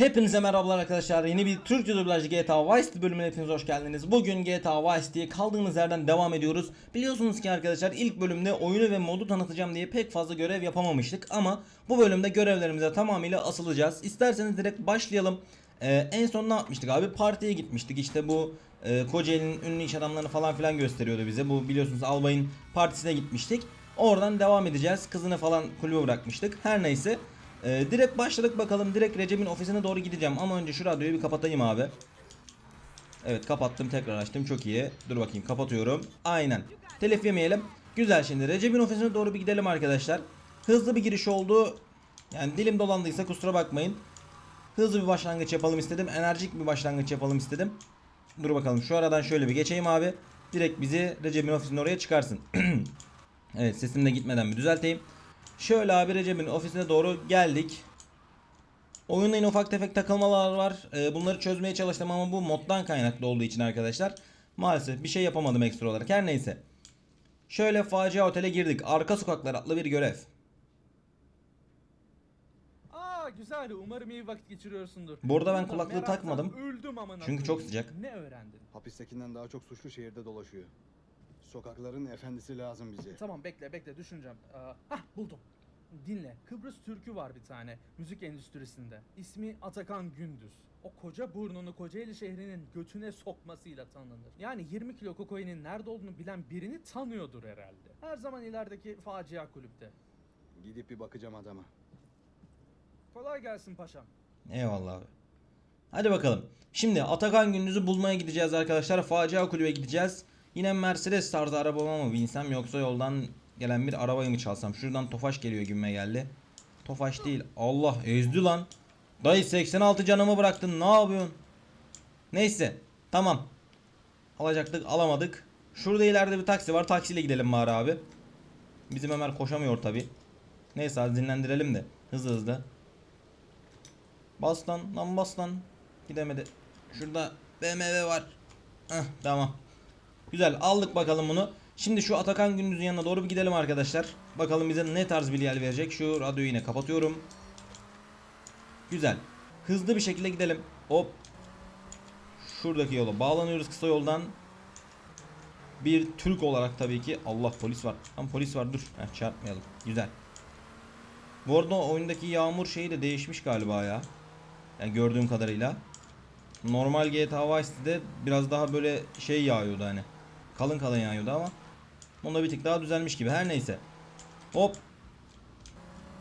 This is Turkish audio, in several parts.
Hepinize merhabalar arkadaşlar. Yeni bir Türkçe dublajlı GTA Vice City bölümüne hepiniz hoş geldiniz. Bugün GTA Vice City'ye kaldığımız yerden devam ediyoruz. Biliyorsunuz ki arkadaşlar ilk bölümde oyunu ve modu tanıtacağım diye pek fazla görev yapamamıştık. Ama bu bölümde görevlerimize tamamıyla asılacağız. İsterseniz direkt başlayalım. Ee, en son ne yapmıştık abi? Partiye gitmiştik. İşte bu e, Kocaeli'nin ünlü iş adamlarını falan filan gösteriyordu bize. Bu biliyorsunuz Albay'ın partisine gitmiştik. Oradan devam edeceğiz. Kızını falan kulübe bırakmıştık. Her neyse. Ee, direkt başladık bakalım. Direkt Recep'in ofisine doğru gideceğim. Ama önce şu radyoyu bir kapatayım abi. Evet kapattım tekrar açtım çok iyi. Dur bakayım kapatıyorum. Aynen. Telef yemeyelim. Güzel şimdi Recep'in ofisine doğru bir gidelim arkadaşlar. Hızlı bir giriş oldu. Yani dilim dolandıysa kusura bakmayın. Hızlı bir başlangıç yapalım istedim. Enerjik bir başlangıç yapalım istedim. Dur bakalım şu aradan şöyle bir geçeyim abi. Direkt bizi Recep'in ofisinin oraya çıkarsın. evet sesim de gitmeden bir düzelteyim. Şöyle abi Recep'in ofisine doğru geldik. Oyunda yine ufak tefek takılmalar var. Ee, bunları çözmeye çalıştım ama bu moddan kaynaklı olduğu için arkadaşlar. Maalesef bir şey yapamadım ekstra olarak. Her neyse. Şöyle facia otele girdik. Arka sokaklar adlı bir görev. Aa güzel. Umarım iyi vakit geçiriyorsundur. Burada ben kulaklığı meraktan takmadım. Öldüm amına Çünkü çok sıcak. Ne öğrendin? Hapistekinden daha çok suçlu şehirde dolaşıyor. Sokakların efendisi lazım bize. Tamam bekle bekle düşüneceğim. Aa, hah buldum. Dinle. Kıbrıs Türk'ü var bir tane müzik endüstrisinde. İsmi Atakan Gündüz. O koca burnunu Kocaeli şehrinin götüne sokmasıyla tanınır. Yani 20 kilo kokainin nerede olduğunu bilen birini tanıyordur herhalde. Her zaman ilerideki facia kulüpte. Gidip bir bakacağım adama. Kolay gelsin paşam. Eyvallah abi. Hadi bakalım. Şimdi Atakan Gündüz'ü bulmaya gideceğiz arkadaşlar. Facia kulübe gideceğiz. Yine Mercedes tarzı arabama mı binsem yoksa yoldan gelen bir arabayı mı çalsam? Şuradan Tofaş geliyor gümme geldi. Tofaş değil. Allah ezdi lan. Dayı 86 canımı bıraktın. Ne yapıyorsun? Neyse. Tamam. Alacaktık alamadık. Şurada ileride bir taksi var. Taksiyle gidelim bari abi. Bizim Ömer koşamıyor tabi. Neyse hadi dinlendirelim de. Hızlı hızlı. Bas lan lan bas lan. Gidemedi. Şurada BMW var. Heh, tamam. Güzel aldık bakalım bunu. Şimdi şu Atakan Gündüz'ün yanına doğru bir gidelim arkadaşlar. Bakalım bize ne tarz bir yer verecek. Şu radyoyu yine kapatıyorum. Güzel. Hızlı bir şekilde gidelim. Hop. Şuradaki yola bağlanıyoruz kısa yoldan. Bir Türk olarak tabii ki. Allah polis var. Tam polis var dur. Heh, çarpmayalım. Güzel. Bu arada oyundaki yağmur şeyi de değişmiş galiba ya. Yani gördüğüm kadarıyla. Normal GTA Vice biraz daha böyle şey yağıyordu hani. Kalın kalın yağıyordu ama. Bunda bir tık daha düzelmiş gibi. Her neyse. Hop.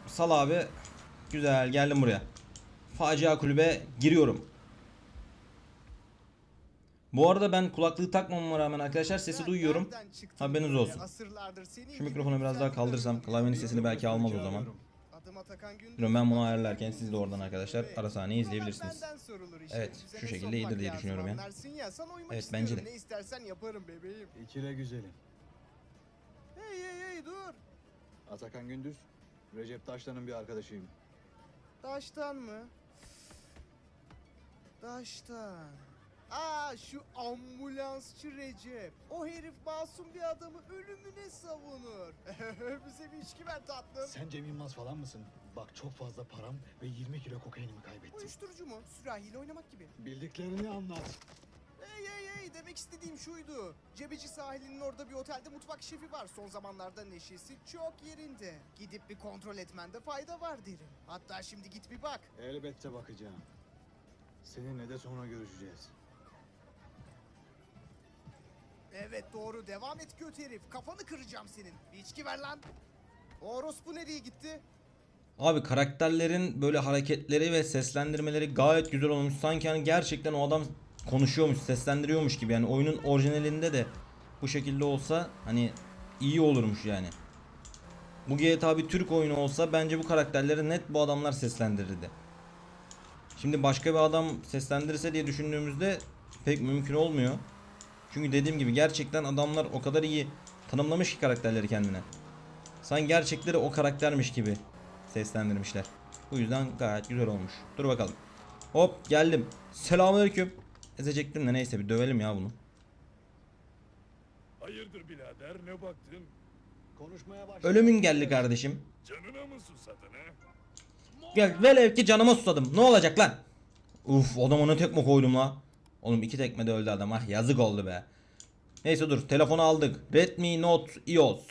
Sal abi. Güzel geldim buraya. Facia kulübe giriyorum. Bu arada ben kulaklığı takmamama rağmen arkadaşlar sesi duyuyorum. Haberiniz olsun. Şu mikrofonu biraz daha kaldırsam klavyenin sesini belki almaz o zaman. Ben bunu ayarlarken siz de oradan arkadaşlar ara sahneyi izleyebilirsiniz. Evet, şu şekilde iyidir diye düşünüyorum ya. Evet, bence de. Ne istersen yaparım bebeğim. İkile güzelim. Hey hey hey dur. Atakan Gündüz, Recep Taşlan'ın bir arkadaşıyım. Taştan mı? Taştan. Aa şu ambulansçı Recep. O herif masum bir adamı ölümüne savunur. Bize bir içki ver tatlım. Sen Cem Yılmaz falan mısın? Bak çok fazla param ve 20 kilo kokainimi kaybettim. Uyuşturucu mu? Sürahiyle oynamak gibi. Bildiklerini anlat. Hey hey hey demek istediğim şuydu. Cebeci sahilinin orada bir otelde mutfak şefi var. Son zamanlarda neşesi çok yerinde. Gidip bir kontrol etmende fayda var derim. Hatta şimdi git bir bak. Elbette bakacağım. Seninle de sonra görüşeceğiz. Evet doğru devam et göt herif. Kafanı kıracağım senin. Bir içki ver lan. Orospu nereye gitti? Abi karakterlerin böyle hareketleri ve seslendirmeleri gayet güzel olmuş. Sanki hani gerçekten o adam konuşuyormuş, seslendiriyormuş gibi. Yani oyunun orijinalinde de bu şekilde olsa hani iyi olurmuş yani. Bu GTA bir Türk oyunu olsa bence bu karakterleri net bu adamlar seslendirirdi. Şimdi başka bir adam seslendirirse diye düşündüğümüzde pek mümkün olmuyor. Çünkü dediğim gibi gerçekten adamlar o kadar iyi tanımlamış ki karakterleri kendine. Sanki gerçekleri o karaktermiş gibi seslendirmişler. Bu yüzden gayet güzel olmuş. Dur bakalım. Hop geldim. Selamünaleyküm. Ezecektim de neyse bir dövelim ya bunu. Hayırdır birader ne baktın? Konuşmaya başla. Ölümün geldi kardeşim. Canına mı susadın ha? Gel velev ki canıma susadım. Ne olacak lan? Uf adam ona tekme koydum la. Oğlum iki tekme de öldü adam. Ah yazık oldu be. Neyse dur telefonu aldık. Redmi Note EOS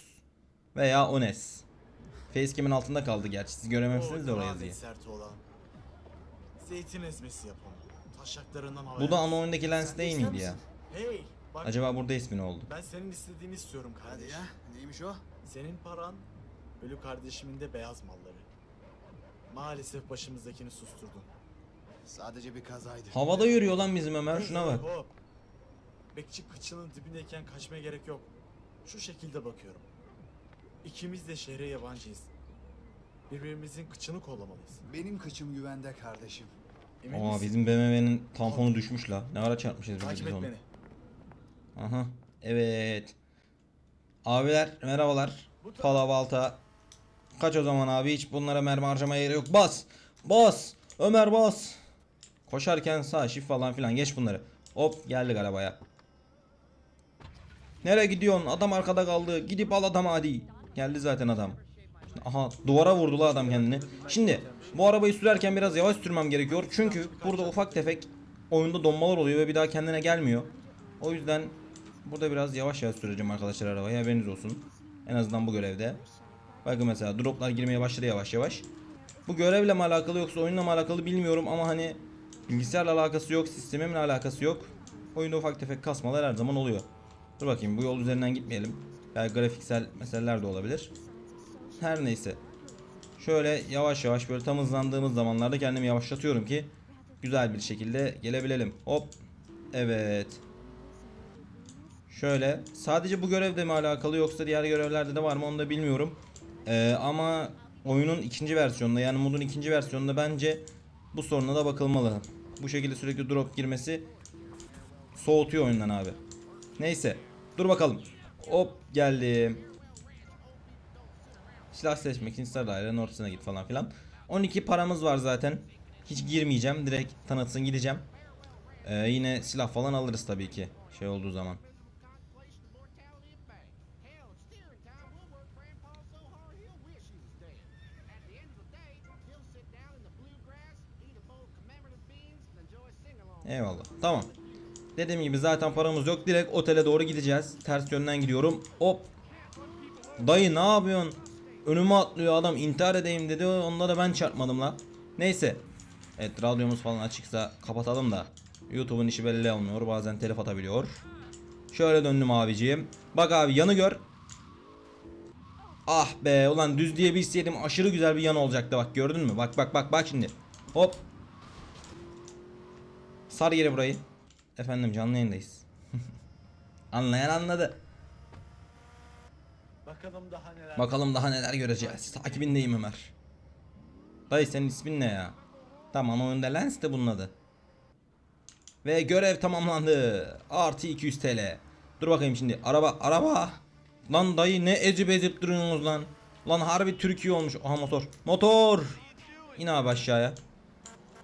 veya Ones. Facecam'in altında kaldı gerçi siz görememişsiniz de oraya yazıyı. sert olan. Zeytin ezmesi yapın. Taşaklarından havaya. Bu da ana oyundaki lens değil miydi ya? Hey, bak Acaba burada ismi ne oldu? ben senin istediğini istiyorum Hadi kardeş. ya. Neymiş o? Senin paran, ölü kardeşimin de beyaz malları. Maalesef başımızdakini susturdun. Sadece bir kazaydı. Havada yürüyor lan bizim Ömer şuna bak. Bekçi kıçının dibindeyken kaçmaya gerek yok. Şu şekilde bakıyorum. İkimiz de şehre yabancıyız. Birbirimizin kıçını kollamalıyız. Benim kıçım güvende kardeşim. Emin Aa misin? bizim BMW'nin tamponu düşmüş la. Ne ara çarpmışız biz Takip biz et onu. beni. Aha. Evet. Abiler merhabalar. Pala balta. Kaç o zaman abi hiç bunlara mermi harcamaya gerek yok. Bas. Bas. Ömer bas. Koşarken sağ şif falan filan geç bunları. Hop geldik arabaya. Nereye gidiyorsun? Adam arkada kaldı. Gidip al adam hadi. Geldi zaten adam. Aha duvara vurdu adam kendini. Şimdi bu arabayı sürerken biraz yavaş sürmem gerekiyor. Çünkü burada ufak tefek oyunda donmalar oluyor ve bir daha kendine gelmiyor. O yüzden burada biraz yavaş yavaş süreceğim arkadaşlar arabayı haberiniz olsun. En azından bu görevde. Bakın mesela droplar girmeye başladı yavaş yavaş. Bu görevle mi alakalı yoksa oyunla mı alakalı bilmiyorum ama hani bilgisayarla alakası yok, sistemimle alakası yok. Oyunda ufak tefek kasmalar her zaman oluyor. Dur bakayım bu yol üzerinden gitmeyelim. Belki grafiksel meseleler de olabilir. Her neyse. Şöyle yavaş yavaş böyle tam hızlandığımız zamanlarda kendimi yavaşlatıyorum ki güzel bir şekilde gelebilelim. Hop. Evet. Şöyle sadece bu görevde mi alakalı yoksa diğer görevlerde de var mı onu da bilmiyorum. Ee, ama oyunun ikinci versiyonunda yani modun ikinci versiyonunda bence bu soruna da bakılmalı. Bu şekilde sürekli drop girmesi soğutuyor oyundan abi. Neyse. Dur bakalım. Hop geldim. Silah seçmek için sıra dairenin ortasına git falan filan. 12 paramız var zaten. Hiç girmeyeceğim. Direkt tanıtsın gideceğim. Ee, yine silah falan alırız tabii ki. Şey olduğu zaman. Eyvallah. Tamam. Dediğim gibi zaten paramız yok. Direkt otele doğru gideceğiz. Ters yönden gidiyorum. Hop. Dayı ne yapıyorsun? Önüme atlıyor adam intihar edeyim dedi. Onda da ben çarpmadım la. Neyse. Evet radyomuz falan açıksa kapatalım da. YouTube'un işi belli olmuyor. Bazen telef atabiliyor. Şöyle döndüm abiciğim. Bak abi yanı gör. Ah be ulan düz diye bilseydim aşırı güzel bir yan olacaktı bak gördün mü? Bak bak bak bak şimdi. Hop. Sar geri burayı. Efendim canlı yayındayız. Anlayan anladı. Bakalım daha neler. Bakalım daha neler göreceğiz. Takibindeyim Ömer. Dayı senin ismin ne ya? Tamam oyunda Lens de bunun adı. Ve görev tamamlandı. Artı 200 TL. Dur bakayım şimdi. Araba araba. Lan dayı ne ezip ezip duruyorsunuz lan. Lan harbi Türkiye olmuş. Aha motor. Motor. İn abi aşağıya.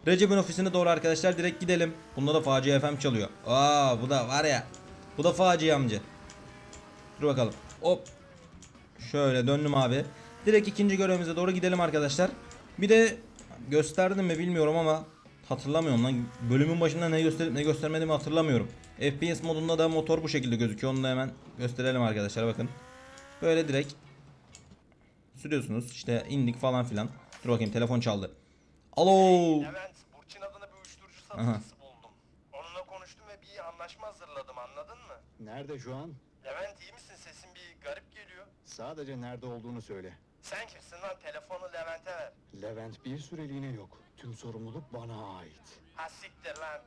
Recep'in ofisine doğru arkadaşlar direkt gidelim. Bunda da Facia FM çalıyor. Aa bu da var ya. Bu da Facia amca. Dur bakalım. Hop. Şöyle döndüm abi. Direkt ikinci görevimize doğru gidelim arkadaşlar. Bir de gösterdim mi bilmiyorum ama hatırlamıyorum lan. Bölümün başında ne gösterip ne göstermediğimi hatırlamıyorum. FPS modunda da motor bu şekilde gözüküyor. Onu da hemen gösterelim arkadaşlar bakın. Böyle direkt sürüyorsunuz. İşte indik falan filan. Dur bakayım telefon çaldı. Alo. Levent, Burçin adına bir uyuşturucu satıcısı buldum. Onunla konuştum ve bir anlaşma hazırladım anladın mı? Nerede şu an? Levent iyi misin? Sesin bir garip geliyor. Sadece nerede olduğunu söyle. Sen kimsin lan? Telefonu Levent'e ver. Levent bir süreliğine yok. Tüm sorumluluk bana ait. Ha siktir lan.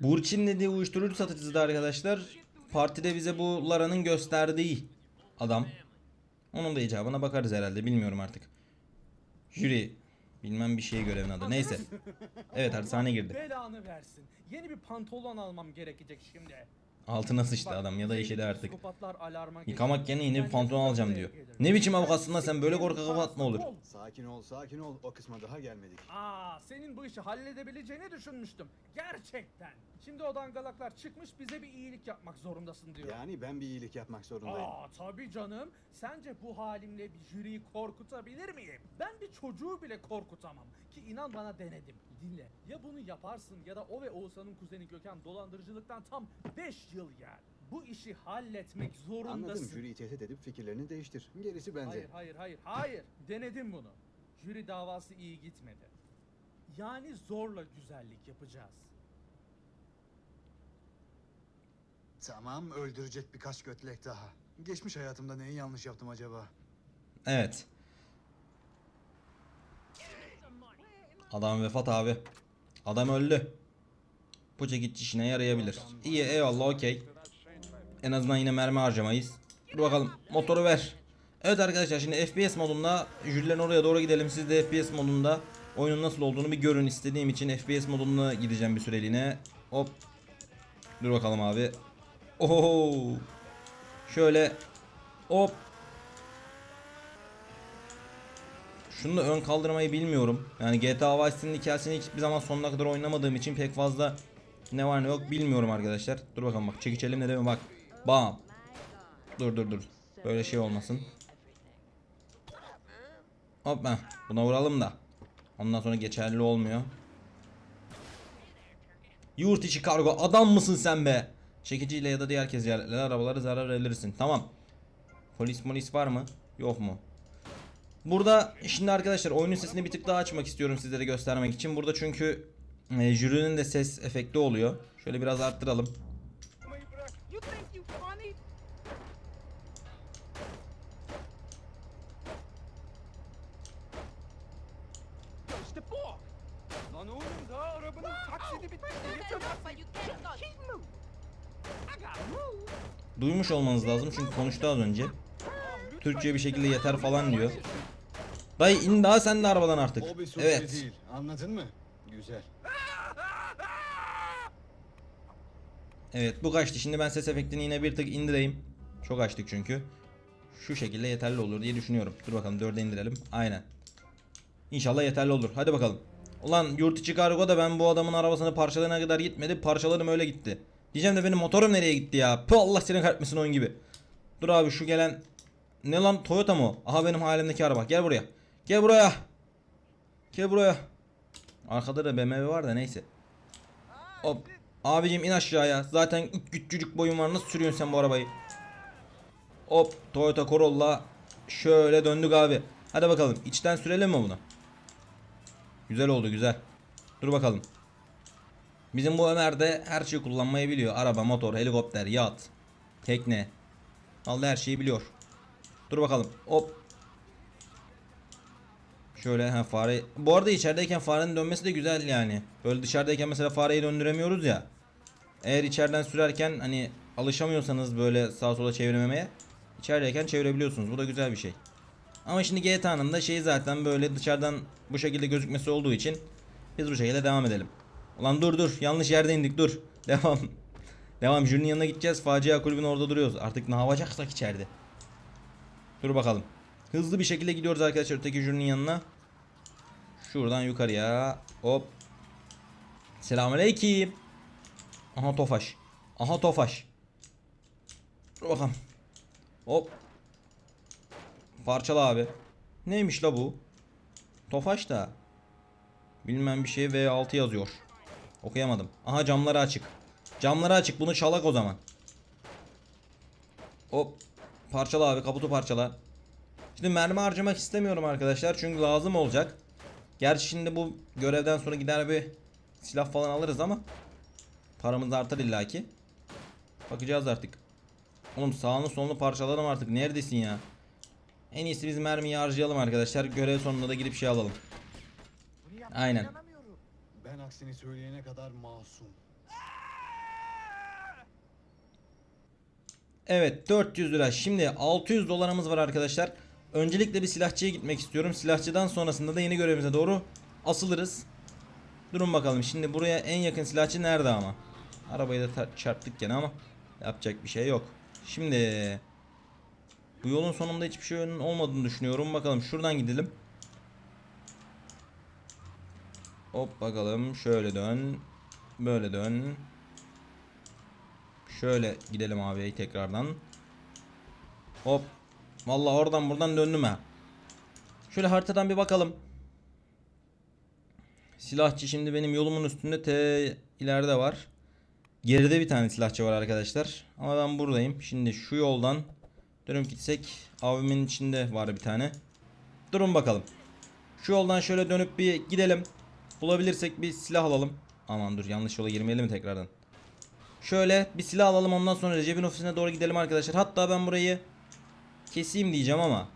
Burçin dediği uyuşturucu satıcısı da arkadaşlar. Partide bize bu Lara'nın gösterdiği adam. Onun da icabına bakarız herhalde bilmiyorum artık. Jüri bilmem bir şey görevin adı neyse. Evet hapishaneye girdi. Belanı versin. Yeni bir pantolon almam gerekecek şimdi. Altına sıçtı Bak, adam ya da işedi artık. Yıkamak yerine yeni bir pantolon alacağım diyor. Ne biçim avukatsın lan sen böyle korkak avukat mı olur? Sakin ol, sakin ol. O kısma daha gelmedik. Aa, senin bu işi halledebileceğini düşünmüştüm. Gerçekten. Şimdi o dangalaklar çıkmış bize bir iyilik yapmak zorundasın diyor. Yani ben bir iyilik yapmak zorundayım. Aa tabii canım. Sence bu halimle bir jüriyi korkutabilir miyim? Ben bir çocuğu bile korkutamam. Ki inan bana denedim. Dinle. Ya bunu yaparsın ya da o ve Oğuzhan'ın kuzeni Gökhan dolandırıcılıktan tam 5 yıl yer. Bu işi halletmek zorundasın. Anladım. Jüriyi tehdit edip fikirlerini değiştir. Gerisi bende. Hayır hayır hayır hayır. Denedim bunu. Jüri davası iyi gitmedi. Yani zorla güzellik yapacağız. Tamam, öldürecek birkaç götlek daha. Geçmiş hayatımda neyi yanlış yaptım acaba? Evet. Adam vefat abi. Adam öldü. Bu çekiç işine yarayabilir. İyi eyvallah okey. En azından yine mermi harcamayız. Dur bakalım motoru ver. Evet arkadaşlar şimdi FPS modunda jürilerin oraya doğru gidelim. Siz de FPS modunda oyunun nasıl olduğunu bir görün istediğim için FPS modunda gideceğim bir süreliğine. Hop. Dur bakalım abi. Oho. Şöyle hop Şunu da ön kaldırmayı bilmiyorum. Yani GTA Vice City'nin hikayesini hiçbir zaman sonuna kadar oynamadığım için pek fazla ne var ne yok bilmiyorum arkadaşlar. Dur bakalım bak çekiç elimle de mi bak. Bam. Dur dur dur. Böyle şey olmasın. Hop heh. Buna vuralım da. Ondan sonra geçerli olmuyor. Yurt içi kargo adam mısın sen be? Çekiciyle ya da diğer kez yerlerle arabaları zarar verirsin. Tamam. Polis polis var mı? Yok mu? Burada şimdi arkadaşlar oyunun sesini bir tık daha açmak istiyorum sizlere göstermek için. Burada çünkü e, jürinin de ses efekti oluyor. Şöyle biraz arttıralım. Duymuş olmanız lazım çünkü konuştu az önce. Türkçe bir şekilde yeter falan diyor. Dayı in daha sen de arabadan artık. O bir suç Evet. değil. Anladın mı? Güzel. Evet bu kaçtı. Şimdi ben ses efektini yine bir tık indireyim. Çok açtık çünkü. Şu şekilde yeterli olur diye düşünüyorum. Dur bakalım 4'e indirelim. Aynen. İnşallah yeterli olur. Hadi bakalım. Ulan yurt içi kargo da ben bu adamın arabasını parçalayana kadar gitmedi. Parçalarım öyle gitti. Diyeceğim de benim motorum nereye gitti ya? Pı Allah seni kahretmesin oyun gibi. Dur abi şu gelen ne lan Toyota mı? Aha benim halimdeki araba. Gel buraya. Gel buraya. Gel buraya. Arkada da BMW var da neyse. Hop. Abicim in aşağıya. Zaten küçücük boyun var. Nasıl sürüyorsun sen bu arabayı? Hop. Toyota Corolla. Şöyle döndük abi. Hadi bakalım. İçten sürelim mi bunu? Güzel oldu güzel. Dur bakalım. Bizim bu Ömer de her şeyi kullanmayı biliyor. Araba, motor, helikopter, yat, tekne. Vallahi her şeyi biliyor. Dur bakalım. Hop. Şöyle ha fare. Bu arada içerideyken farenin dönmesi de güzel yani. Böyle dışarıdayken mesela fareyi döndüremiyoruz ya. Eğer içeriden sürerken hani alışamıyorsanız böyle sağa sola çevirmemeye içerideyken çevirebiliyorsunuz. Bu da güzel bir şey. Ama şimdi GTA'nın da şeyi zaten böyle dışarıdan bu şekilde gözükmesi olduğu için biz bu şekilde devam edelim. Ulan dur dur yanlış yerde indik dur. Devam. Devam jürinin yanına gideceğiz. Facia kulübün orada duruyoruz. Artık ne yapacaksak içeride. Dur bakalım. Hızlı bir şekilde gidiyoruz arkadaşlar öteki jürinin yanına. Şuradan yukarıya. Hop. Selamünaleyküm. Aha Tofaş. Aha Tofaş. Dur bakalım. Hop. Parçala abi. Neymiş la bu? Tofaş da. Bilmem bir şey V6 yazıyor. Okuyamadım. Aha camları açık. Camları açık. Bunu çalak o zaman. Hop. Parçala abi. Kaputu parçala. Şimdi mermi harcamak istemiyorum arkadaşlar. Çünkü lazım olacak. Gerçi şimdi bu görevden sonra gider bir silah falan alırız ama paramız artar illaki. Bakacağız artık. Oğlum sağını solunu parçaladım artık. Neredesin ya? En iyisi biz mermiyi harcayalım arkadaşlar. Görev sonunda da gidip şey alalım. Aynen. Ben aksini söyleyene kadar masum. Evet 400 lira. Şimdi 600 dolarımız var arkadaşlar. Öncelikle bir silahçıya gitmek istiyorum. Silahçıdan sonrasında da yeni görevimize doğru asılırız. Durun bakalım. Şimdi buraya en yakın silahçı nerede ama? Arabayı da çarptık gene ama. Yapacak bir şey yok. Şimdi bu yolun sonunda hiçbir şeyin olmadığını düşünüyorum. Bakalım şuradan gidelim. Hop bakalım şöyle dön. Böyle dön. Şöyle gidelim abi tekrardan. Hop. Vallahi oradan buradan döndüm ha. Şöyle haritadan bir bakalım. Silahçı şimdi benim yolumun üstünde T ileride var. Geride bir tane silahçı var arkadaşlar. Ama ben buradayım. Şimdi şu yoldan dönüp gitsek abimin içinde var bir tane. Durun bakalım. Şu yoldan şöyle dönüp bir gidelim. Bulabilirsek bir silah alalım. Aman dur yanlış yola girmeyelim tekrardan. Şöyle bir silah alalım ondan sonra Recep'in ofisine doğru gidelim arkadaşlar. Hatta ben burayı keseyim diyeceğim ama.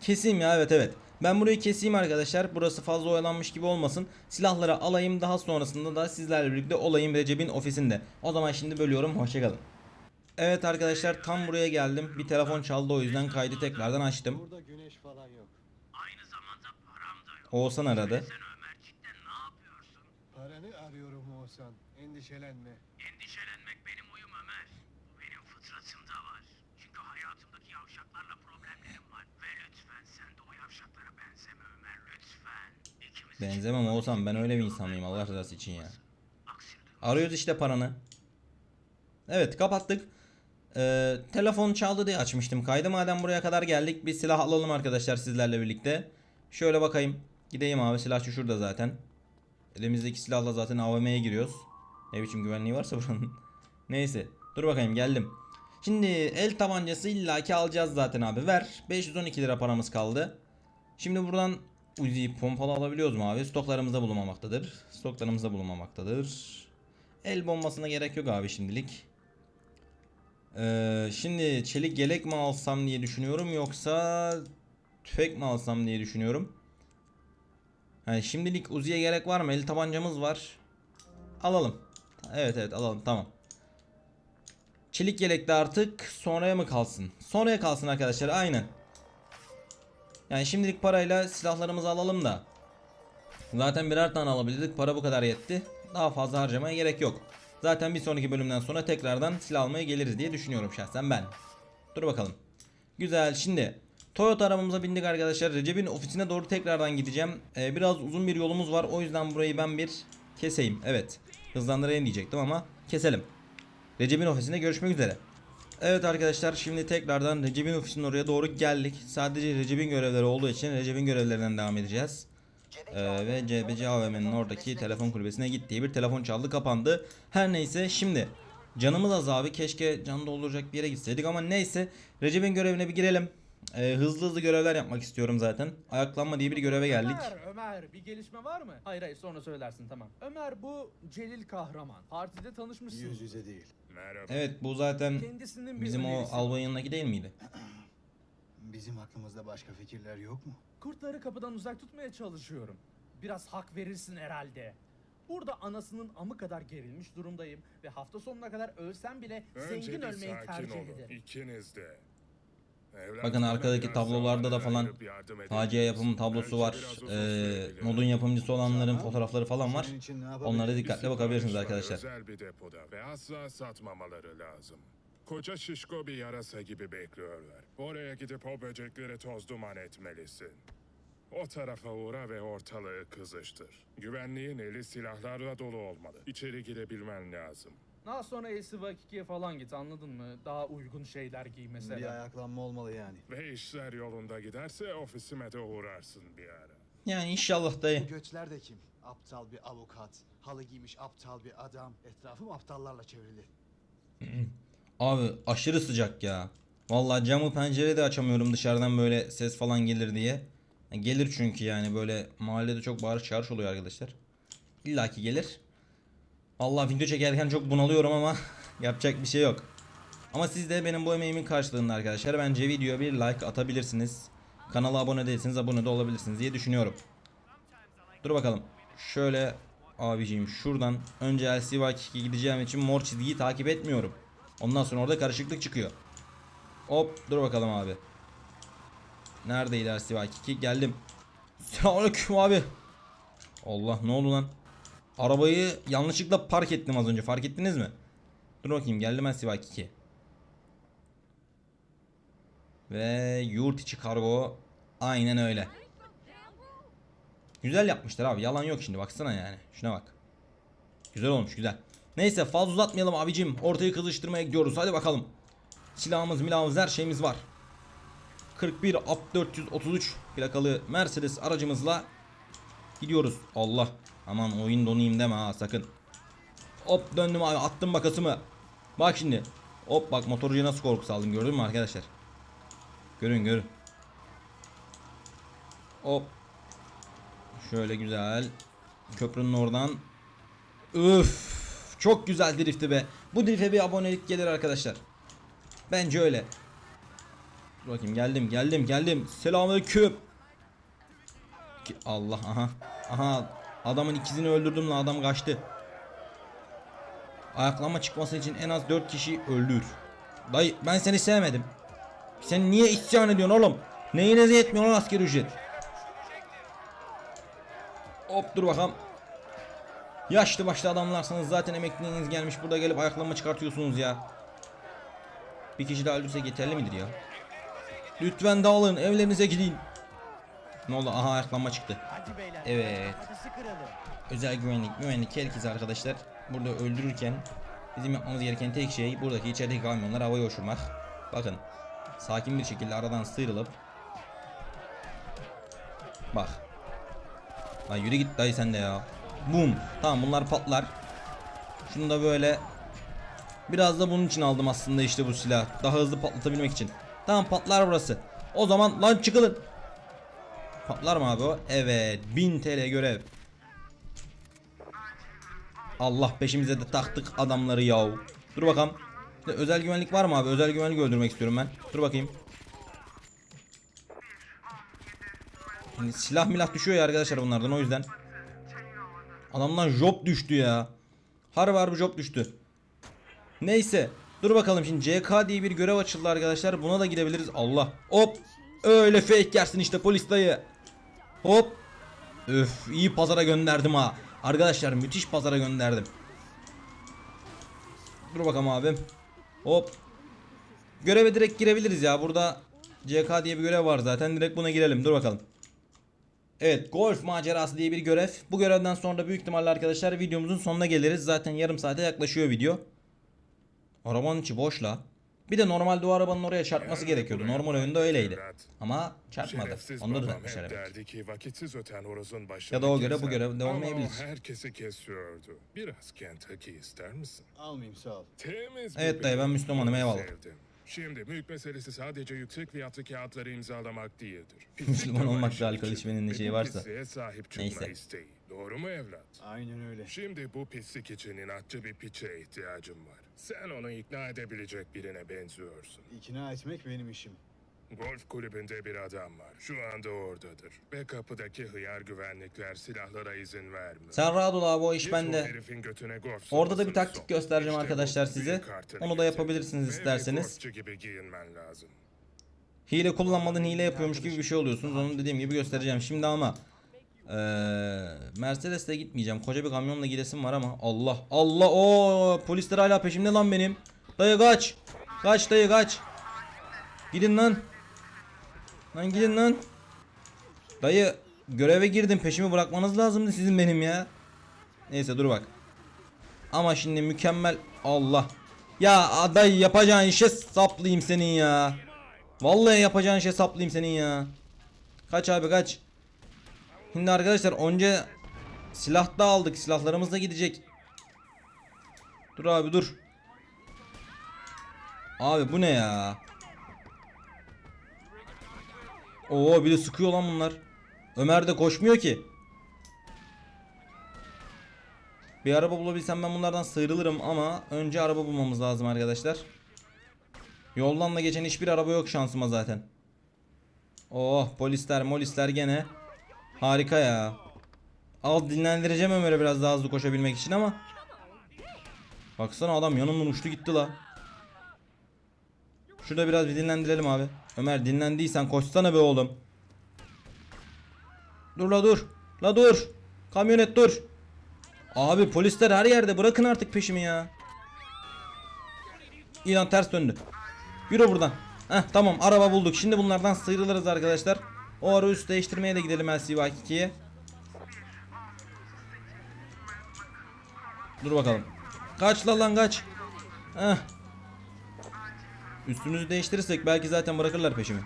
Keseyim ya evet evet. Ben burayı keseyim arkadaşlar. Burası fazla oyalanmış gibi olmasın. Silahları alayım daha sonrasında da sizlerle birlikte olayım Recep'in ofisinde. O zaman şimdi bölüyorum. Hoşçakalın. Evet arkadaşlar tam buraya geldim. Bir telefon çaldı o yüzden kaydı tekrardan açtım. Burada güneş falan yok. Oğuzhan aradı. Paranı arıyorum Oğuzhan. Endişelenme. Endişelenmek benim uyum Ömer. Bu benim fıtratımda var. Çünkü hayatımdaki yavşaklarla problemlerim var. Ve lütfen sen de o yavşaklara benzeme Ömer lütfen. İkimiz Benzemem Oğuzhan ben öyle bir insan mıyım Allah rızası için ya. Arıyoruz işte paranı. Evet kapattık. Ee, telefon çaldı diye açmıştım kaydı. Madem buraya kadar geldik bir silah alalım arkadaşlar sizlerle birlikte. Şöyle bakayım. Gideyim abi silahçı şurada zaten. Elimizdeki silahla zaten AVM'ye giriyoruz. Ne biçim güvenliği varsa buranın. Neyse. Dur bakayım geldim. Şimdi el tabancası illaki alacağız zaten abi. Ver. 512 lira paramız kaldı. Şimdi buradan Uzi pompalı alabiliyoruz mu abi? Stoklarımızda bulunmamaktadır. Stoklarımızda bulunmamaktadır. El bombasına gerek yok abi şimdilik. Ee, şimdi çelik yelek mi alsam diye düşünüyorum yoksa tüfek mi alsam diye düşünüyorum. Yani şimdilik Uzi'ye gerek var mı? El tabancamız var. Alalım. Evet evet alalım tamam. Çelik yelek de artık sonraya mı kalsın? Sonraya kalsın arkadaşlar aynen. Yani şimdilik parayla silahlarımızı alalım da. Zaten birer tane alabildik. Para bu kadar yetti. Daha fazla harcamaya gerek yok. Zaten bir sonraki bölümden sonra tekrardan silah almaya geliriz diye düşünüyorum şahsen ben. Dur bakalım. Güzel şimdi. Toyota arabamıza bindik arkadaşlar. Recep'in ofisine doğru tekrardan gideceğim. Ee, biraz uzun bir yolumuz var. O yüzden burayı ben bir keseyim. Evet. Hızlandırayım diyecektim ama keselim. Recep'in ofisinde görüşmek üzere. Evet arkadaşlar şimdi tekrardan Recep'in ofisinin oraya doğru geldik. Sadece Recep'in görevleri olduğu için Recep'in görevlerinden devam edeceğiz. Ee, ve CBC AVM'nin oradaki telefon kulübesine gittiği bir telefon çaldı kapandı. Her neyse şimdi canımız az abi keşke can dolduracak bir yere gitseydik ama neyse Recep'in görevine bir girelim. Ee, hızlı hızlı görevler yapmak istiyorum zaten. Ayaklanma diye bir göreve geldik. Ömer, Ömer bir gelişme var mı? Hayır hayır sonra söylersin tamam. Ömer bu Celil Kahraman. Partide tanışmışsın. Yüz yüze değil. Merhaba. Evet bu zaten Kendisinin bizim o önerisi var. albayın yanındaki değil miydi? Bizim aklımızda başka fikirler yok mu? Kurtları kapıdan uzak tutmaya çalışıyorum. Biraz hak verirsin herhalde. Burada anasının amı kadar gerilmiş durumdayım ve hafta sonuna kadar ölsem bile Önce zengin bir ölmeyi sakin tercih olun. ederim. İkiniz de. Bakın arkadaki tablolarda da falan ayırıp yardım edin. Facia yapımı tablosu var. Ee, modun yapımcısı olanların fotoğrafları falan var. Onlara dikkatle bakabilirsiniz arkadaşlar. Özel bir depoda ve asla satmamaları lazım. Koca şişko bir yarasa gibi bekliyorlar. Oraya gidip o böcekleri toz duman etmelisin. O tarafa uğra ve ortalığı kızıştır. Güvenliğin eli silahlarla dolu olmalı. İçeri girebilmen lazım. Daha sonra Esivakiki'ye falan git anladın mı? Daha uygun şeyler giy Bir mesela. ayaklanma olmalı yani. Ve işler yolunda giderse ofisime de uğrarsın bir ara. Yani inşallah dayı. Göçler de kim? Aptal bir avukat, halı giymiş aptal bir adam. Etrafım aptallarla çevrili. Abi aşırı sıcak ya. Vallahi camı pencere de açamıyorum dışarıdan böyle ses falan gelir diye. Yani gelir çünkü yani böyle mahallede çok bağırış çağırış oluyor arkadaşlar. İlla ki gelir. Vallahi video çekerken çok bunalıyorum ama yapacak bir şey yok. Ama siz de benim bu emeğimin karşılığında arkadaşlar bence videoya bir like atabilirsiniz. Kanala abone değilseniz abone de olabilirsiniz diye düşünüyorum. Dur bakalım. Şöyle abiciğim şuradan önce LCY2 gideceğim için mor çizgiyi takip etmiyorum. Ondan sonra orada karışıklık çıkıyor. Hop dur bakalım abi. Neredeydi LCY2 geldim. Selamünaleyküm abi. Allah ne oldu lan? Arabayı yanlışlıkla park ettim az önce fark ettiniz mi? Dur bakayım geldim LCY2. Ve yurt içi kargo aynen öyle. Güzel yapmışlar abi. Yalan yok şimdi baksana yani. Şuna bak. Güzel olmuş güzel. Neyse fazla uzatmayalım abicim. Ortayı kızıştırmaya gidiyoruz. Hadi bakalım. Silahımız milahımız her şeyimiz var. 41 Up 433 plakalı Mercedes aracımızla gidiyoruz. Allah. Aman oyun donayım deme ha sakın. Hop döndüm abi attım makasımı. Bak şimdi. Hop bak motorcuya nasıl korku saldım gördün mü arkadaşlar? Görün görün. Hop. Şöyle güzel. Köprünün oradan. Üf. Çok güzel drifti be. Bu drift'e bir abonelik gelir arkadaşlar. Bence öyle. Dur bakayım geldim geldim geldim. Selamünaleyküm. Allah aha. Aha adamın ikizini öldürdüm lan adam kaçtı. Ayaklanma çıkması için en az 4 kişi öldür. Dayı ben seni sevmedim. Sen niye isyan ediyorsun oğlum? Neyinize yetmiyor lan asker ücret? Hop dur bakalım. Yaşlı başlı adamlarsanız zaten emekliliğiniz gelmiş burada gelip ayaklanma çıkartıyorsunuz ya. Bir kişi daha öldürsek yeterli midir ya? Lütfen dağılın evlerinize gidin. Ne oldu? Aha ayaklanma çıktı. Evet. Özel güvenlik, güvenlik herkes arkadaşlar burada öldürürken bizim yapmamız gereken tek şey buradaki içerideki kamyonları havaya uçurmak. Bakın sakin bir şekilde aradan sıyrılıp Bak. Lan yürü git dayı sen de ya. Bum. Tamam bunlar patlar. Şunu da böyle Biraz da bunun için aldım aslında işte bu silah. Daha hızlı patlatabilmek için. Tamam patlar burası. O zaman lan çıkılın. Patlar mı abi o? Evet. 1000 TL görev. Allah peşimize de taktık adamları yav. Dur bakalım. Özel güvenlik var mı abi? Özel güvenlik öldürmek istiyorum ben. Dur bakayım. Şimdi silah milah düşüyor ya arkadaşlar bunlardan o yüzden. Adamdan job düştü ya. Harbi harbi job düştü. Neyse. Dur bakalım şimdi CK diye bir görev açıldı arkadaşlar. Buna da gidebiliriz. Allah. Hop. Öyle fake yersin işte polis dayı. Hop. Öf iyi pazara gönderdim ha. Arkadaşlar müthiş pazara gönderdim. Dur bakalım abim. Hop. Göreve direkt girebiliriz ya. Burada CK diye bir görev var zaten. Direkt buna girelim. Dur bakalım. Evet golf macerası diye bir görev. Bu görevden sonra büyük ihtimalle arkadaşlar videomuzun sonuna geliriz. Zaten yarım saate yaklaşıyor video. Arabanın içi boş la. Bir de normalde o arabanın oraya çarpması gerekiyordu. Normal oyunda öyleydi. Ama çarpmadı. Onu da derdi ki vakitsiz öten başını Ya da o göre bu görev de olmayabilir. herkesi kesiyordu. Biraz Kentucky ister misin? Almayayım sağ ol. Temiz Evet dayı, ben. Müslümanım, Onu eyvallah. sevdim. Şimdi mülk meselesi sadece yüksek fiyatlı kağıtları imzalamak değildir. Müslüman olmak işin da alkol içmenin Ve şeyi varsa. pisliğe sahip çıkma Neyse. isteği. Doğru mu evlat? Aynen öyle. Şimdi bu pislik için inatçı bir piçe ihtiyacım var. Sen onu ikna edebilecek birine benziyorsun. İkna etmek benim işim. Golf kulübünde bir adam var. Şu anda oradadır. Ve kapıdaki hıyar güvenlikler silahlara izin vermiyor. Sen rahat ol abi o iş Git bende. o herifin götüne golf Orada da bir sopasını taktik sok. göstereceğim İşte arkadaşlar bu, size. kartını Onu da getir. yapabilirsiniz Ve bir isterseniz. golfçü gibi giyinmen lazım. Hile kullanmadan hile yapıyormuş gibi bir şey oluyorsunuz. Onu dediğim gibi göstereceğim. Şimdi ama eee Mercedes'le gitmeyeceğim. Koca bir kamyonla gidesim var ama Allah Allah o polisler hala peşimde lan benim. Dayı kaç. Kaç dayı kaç. Gidin lan. Lan gidin lan. Dayı göreve girdim peşimi bırakmanız lazımdı sizin benim ya. Neyse dur bak. Ama şimdi mükemmel Allah. Ya dayı yapacağın işe saplayayım senin ya. Vallahi yapacağın şey saplayayım senin ya. Kaç abi kaç. Şimdi arkadaşlar onca silah da aldık. Silahlarımız da gidecek. Dur abi dur. Abi bu ne ya? Oo bir de sıkıyor lan bunlar. Ömer de koşmuyor ki. Bir araba bulabilsem ben bunlardan sıyrılırım ama önce araba bulmamız lazım arkadaşlar. Yoldan da geçen hiçbir araba yok şansıma zaten. Oh polisler molisler gene. Harika ya. Al dinlendireceğim Ömer'e biraz daha hızlı koşabilmek için ama. Baksana adam yanımdan uçtu gitti la. Şurada biraz bir dinlendirelim abi. Ömer dinlendiysen koşsana be oğlum. Dur la dur. La dur. Kamyonet dur. Abi polisler her yerde bırakın artık peşimi ya. İlan ters döndü. Yürü buradan. Heh tamam araba bulduk. Şimdi bunlardan sıyrılırız arkadaşlar. O ara üst değiştirmeye de gidelim LCY 2'ye. Dur bakalım. Kaç la lan kaç. Heh. Üstümüzü değiştirirsek belki zaten bırakırlar peşimi.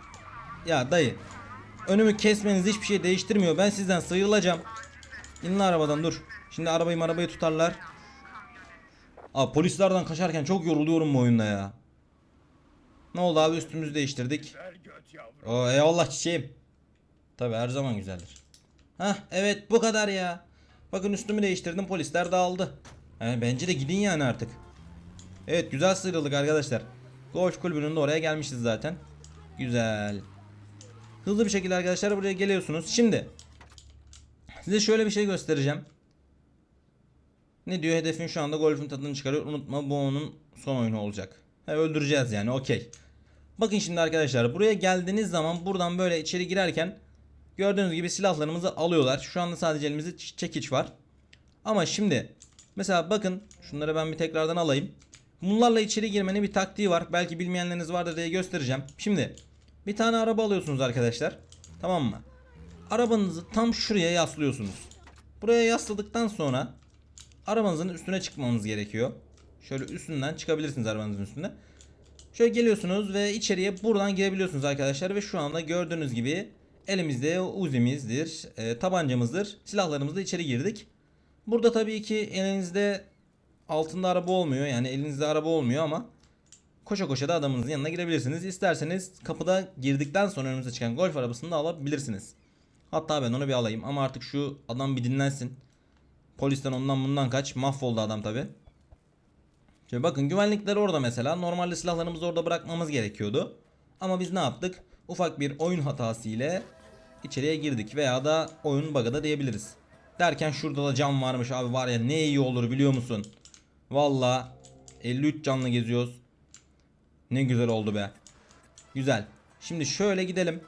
Ya dayı. Önümü kesmeniz hiçbir şey değiştirmiyor. Ben sizden sıyrılacağım. İn lan arabadan dur. Şimdi arabayı arabayı tutarlar. Aa polislerden kaçarken çok yoruluyorum bu oyunda ya. Ne oldu abi üstümüzü değiştirdik. O eyvallah çiçeğim. Tabi her zaman güzeldir. Hah evet bu kadar ya. Bakın üstümü değiştirdim polisler dağıldı. Yani bence de gidin yani artık. Evet güzel sıyrıldık arkadaşlar. Golf kulübünün de oraya gelmişiz zaten. Güzel. Hızlı bir şekilde arkadaşlar buraya geliyorsunuz. Şimdi size şöyle bir şey göstereceğim. Ne diyor hedefin şu anda golfün tadını çıkarıyor. Unutma bu onun son oyunu olacak. Ha, öldüreceğiz yani okey. Bakın şimdi arkadaşlar buraya geldiğiniz zaman buradan böyle içeri girerken gördüğünüz gibi silahlarımızı alıyorlar. Şu anda sadece elimizde çekiç var. Ama şimdi mesela bakın şunları ben bir tekrardan alayım. Bunlarla içeri girmenin bir taktiği var. Belki bilmeyenleriniz vardır diye göstereceğim. Şimdi bir tane araba alıyorsunuz arkadaşlar. Tamam mı? Arabanızı tam şuraya yaslıyorsunuz. Buraya yasladıktan sonra arabanızın üstüne çıkmanız gerekiyor. Şöyle üstünden çıkabilirsiniz arabanızın üstüne. Şöyle geliyorsunuz ve içeriye buradan girebiliyorsunuz arkadaşlar ve şu anda gördüğünüz gibi elimizde uzimizdir, e, tabancamızdır, silahlarımızla içeri girdik. Burada tabii ki elinizde altında araba olmuyor yani elinizde araba olmuyor ama koşa koşa da adamınızın yanına girebilirsiniz. İsterseniz kapıda girdikten sonra önünüze çıkan golf arabasını da alabilirsiniz. Hatta ben onu bir alayım ama artık şu adam bir dinlensin. Polisten ondan bundan kaç. Mahvoldu adam tabi. Şimdi bakın güvenlikler orada mesela. Normalde silahlarımızı orada bırakmamız gerekiyordu. Ama biz ne yaptık? Ufak bir oyun hatası ile içeriye girdik veya da oyun bug'ı da diyebiliriz. Derken şurada da cam varmış abi var ya ne iyi olur biliyor musun? Valla 53 canlı geziyoruz. Ne güzel oldu be. Güzel. Şimdi şöyle gidelim.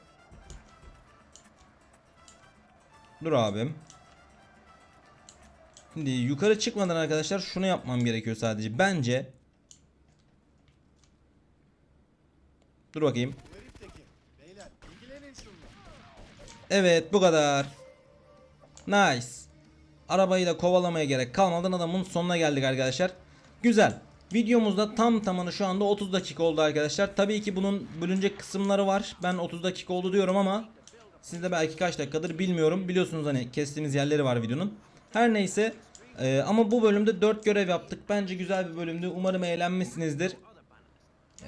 Dur abim. Şimdi yukarı çıkmadan arkadaşlar şunu yapmam gerekiyor sadece. Bence Dur bakayım. Evet bu kadar. Nice. Arabayı da kovalamaya gerek kalmadan adamın sonuna geldik arkadaşlar. Güzel. Videomuzda tam tamını şu anda 30 dakika oldu arkadaşlar. Tabii ki bunun bölünecek kısımları var. Ben 30 dakika oldu diyorum ama siz de belki kaç dakikadır bilmiyorum. Biliyorsunuz hani kestiğimiz yerleri var videonun. Her neyse e, ama bu bölümde 4 görev yaptık. Bence güzel bir bölümdü. Umarım eğlenmişsinizdir.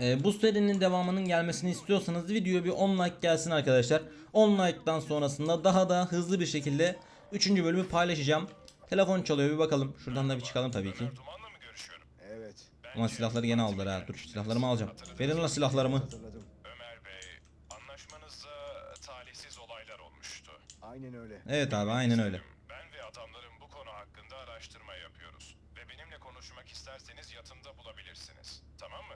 E, bu serinin devamının gelmesini istiyorsanız videoya bir 10 like gelsin arkadaşlar. 10 like'dan sonrasında daha da hızlı bir şekilde 3. bölümü paylaşacağım. Telefon çalıyor bir bakalım. Şuradan da bir çıkalım tabii ki. Duman'la mı görüşüyorum? Evet, Ama silahları gene aldılar ha. Dur silahlarımı alacağım. Verin lan silahlarımı. Ömer Bey, anlaşmanızda talihsiz olaylar olmuştu. Aynen öyle. Evet abi aynen öyle. Ben ve adamlarım bu konu hakkında araştırma yapıyoruz. Ve benimle konuşmak isterseniz yatımda bulabilirsiniz. Tamam mı?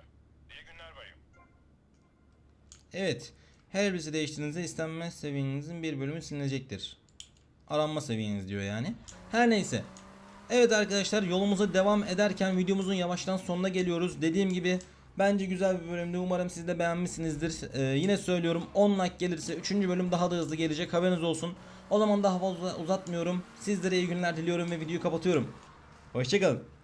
Evet. Her birisi değiştiğinizde istenme seviyenizin bir bölümü silinecektir. Aranma seviyeniz diyor yani. Her neyse. Evet arkadaşlar yolumuza devam ederken videomuzun yavaştan sonuna geliyoruz. Dediğim gibi bence güzel bir bölümdü. Umarım siz de beğenmişsinizdir. Ee, yine söylüyorum 10 like gelirse 3. bölüm daha da hızlı gelecek haberiniz olsun. O zaman daha fazla uzatmıyorum. Sizlere iyi günler diliyorum ve videoyu kapatıyorum. Hoşçakalın.